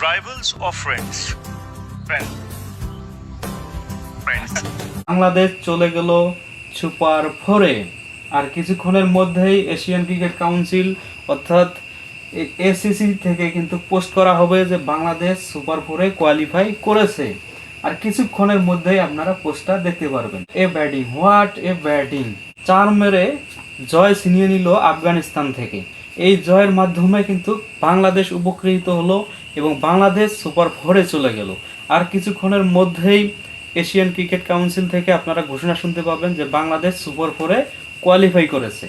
rivals or friends? Friends. Friends. Bangladesh চলে গেল super ফোরে আর কিছুক্ষণের মধ্যেই এশিয়ান ক্রিকেট কাউন্সিল, অর্থাৎ এসিসি থেকে কিন্তু পোস্ট করা হবে যে বাংলাদেশ সুপার ফোরে কোয়ালিফাই করেছে আর কিছুক্ষণের মধ্যেই আপনারা পোস্টটা দেখতে পারবেন a batting, what a batting চার মেরে জয় ছিনিয়ে নিল আফগানিস্তান থেকে এই জয়ের মাধ্যমে কিন্তু বাংলাদেশ উপকৃত হলো এবং বাংলাদেশ সুপার ফোরে চলে গেল। আর কিছুক্ষণের মধ্যেই এশিয়ান ক্রিকেট কাউন্সিল থেকে আপনারা ঘোষণা শুনতে পাবেন যে বাংলাদেশ সুপার ফোরে কোয়ালিফাই করেছে।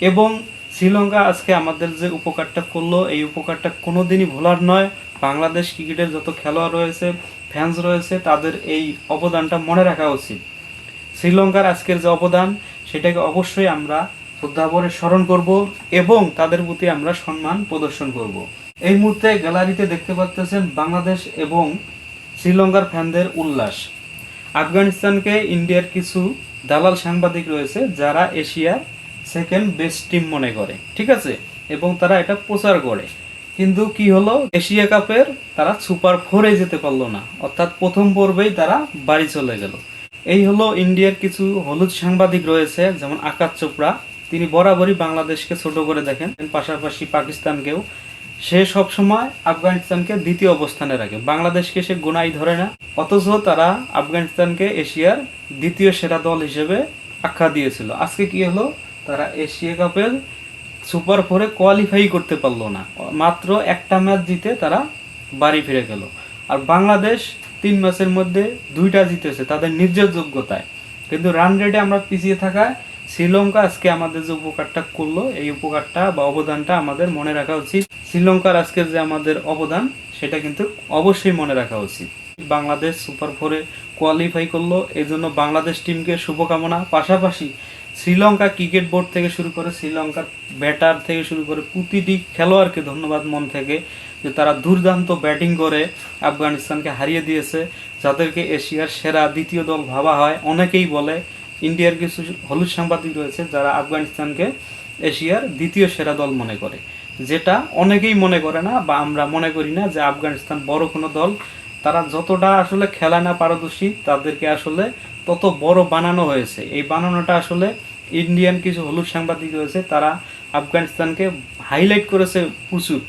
এবং শ্রীলঙ্কা আজকে আমাদের যে উপকারটা করল, এই উপকারটা কোনোদিনই ভোলার নয়। বাংলাদেশ ক্রিকেটের যত খেলোয়াড় রয়েছে ফ্যান্স রয়েছে, তাদের এই অবদানটা মনে রাখা উচিত। শ্রীলঙ্কার আজকের যে অবদান, সেটাকে অবশ্যই আমরা শ্রদ্ধাভরে স্মরণ করব এবং তাদের প্রতি আমরা সম্মান প্রদর্শন করব। এই মুহূর্তে গ্যালারিতে দেখতে পাচ্ছেন বাংলাদেশ এবং শ্রীলঙ্কার ফ্যানদের উল্লাস। আফগানিস্তানকে ইন্ডিয়ার কিছু দালাল সাংবাদিক রয়েছে যারা এশিয়ার সেকেন্ড বেস্ট টিম মনে করে, ঠিক আছে? এবং তারা এটা প্রচার করে। কিন্তু কি হলো? এশিয়া কাপের তারা সুপার ফোরে যেতে পারল না। অর্থাৎ প্রথম পর্বেই তারা বাড়ি চলে গেল। এই হলো ইন্ডিয়ার কিছু হলুদ সাংবাদিক রয়েছে, যেমন আকাশ চোপড়া। তিনি বরাবরই বাংলাদেশকে ছোট করে দেখেন। পাশাপাশি পাকিস্তানকেও সে সবসময় আফগানিস্তানকে দ্বিতীয় অবস্থানে রাখে। বাংলাদেশকে সে গোনাই ধরে না, অথচ তারা আফগানিস্তানকে এশিয়ার দ্বিতীয় সেরা দল হিসেবে আখ্যা দিয়েছিল। আজকে কি হলো? তারা এশিয়া কাপের সুপার ফোরে কোয়ালিফাই করতে পারল না। মাত্র একটা ম্যাচ জিতে তারা বাড়ি ফিরে গেল। আর বাংলাদেশ তিন ম্যাচের মধ্যে দুইটা জিতেছে তাদের নির্ভরযোগ্যতায় কিন্তু রান রেটে আমরা পিছিয়ে থাকায় শ্রীলঙ্কা আজকে আমাদের যে উপকারটা করল, এই উপকারটা বা অবদানটা আমাদের মনে রাখা উচিত। শ্রীলঙ্কার আজকের যে আমাদের অবদান, সেটা কিন্তু অবশ্যই মনে রাখা উচিত। বাংলাদেশ সুপার ফোরে কোয়ালিফাই করল এই জন্য বাংলাদেশ টিমকে শুভকামনা। পাশাপাশি শ্রীলঙ্কা ক্রিকেট বোর্ড থেকে শুরু করে শ্রীলঙ্কার ব্যাটার থেকে শুরু করে প্রতিটি খেলোয়াড়কে ধন্যবাদ মন থেকে যে তারা দুর্দান্ত ব্যাটিং করে, আফগানিস্তানকে হারিয়ে দিয়েছে। যাদেরকে এশিয়ার সেরা দ্বিতীয় দল ভাবা হয়, অনেকেই বলে ইন্ডিয়ার কিছু হলুদ সাংবাদিক রয়েছে যারা আফগানিস্তানকে এশিয়ার দ্বিতীয় সেরা দল মনে করে। যেটা অনেকেই মনে করে না বা আমরা মনে করি না যে আফগানিস্তান বড় কোনো দল। তারা যতটা আসলে খেলা না পারদর্শী, তাদেরকে আসলে তত বড় বানানো হয়েছে। এই বানানোটা আসলে ইন্ডিয়ান কিছু হলুদ সাংবাদিক রয়েছে, তারা আফগানিস্তানকে হাইলাইট করেছে প্রচুর।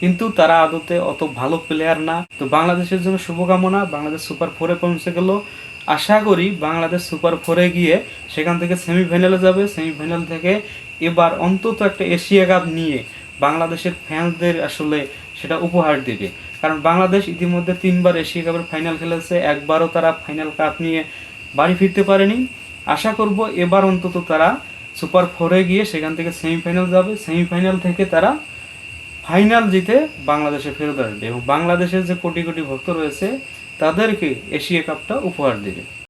কিন্তু তারা আদতে অত ভালো প্লেয়ার না। তো বাংলাদেশের জন্য শুভকামনা, বাংলাদেশ সুপার ফোরে পৌঁছে গেল। আশা করি বাংলাদেশ সুপার ফোরে গিয়ে সেখান থেকে সেমিফাইনালে যাবে। সেমিফাইনাল থেকে এবার অন্তত একটা এশিয়া কাপ নিয়ে বাংলাদেশের ফ্যান্সদের আসলে সেটা উপহার দেবে। কারণ বাংলাদেশ ইতিমধ্যে তিনবার এশিয়া কাপের ফাইনাল খেলেছে। একবারও তারা ফাইনাল কাপ নিয়ে বাড়ি ফিরতে পারেনি। আশা করব এবার অন্তত তারা সুপার ফোরে গিয়ে সেখান থেকে সেমিফাইনাল যাবে। সেমিফাইনাল থেকে তারা ফাইনাল জিতে বাংলাদেশে ফেরত আসবে এবং বাংলাদেশের যে কোটি কোটি ভক্ত রয়েছে, তাদেরকে এশিয়া কাপটা উপহার দেবে।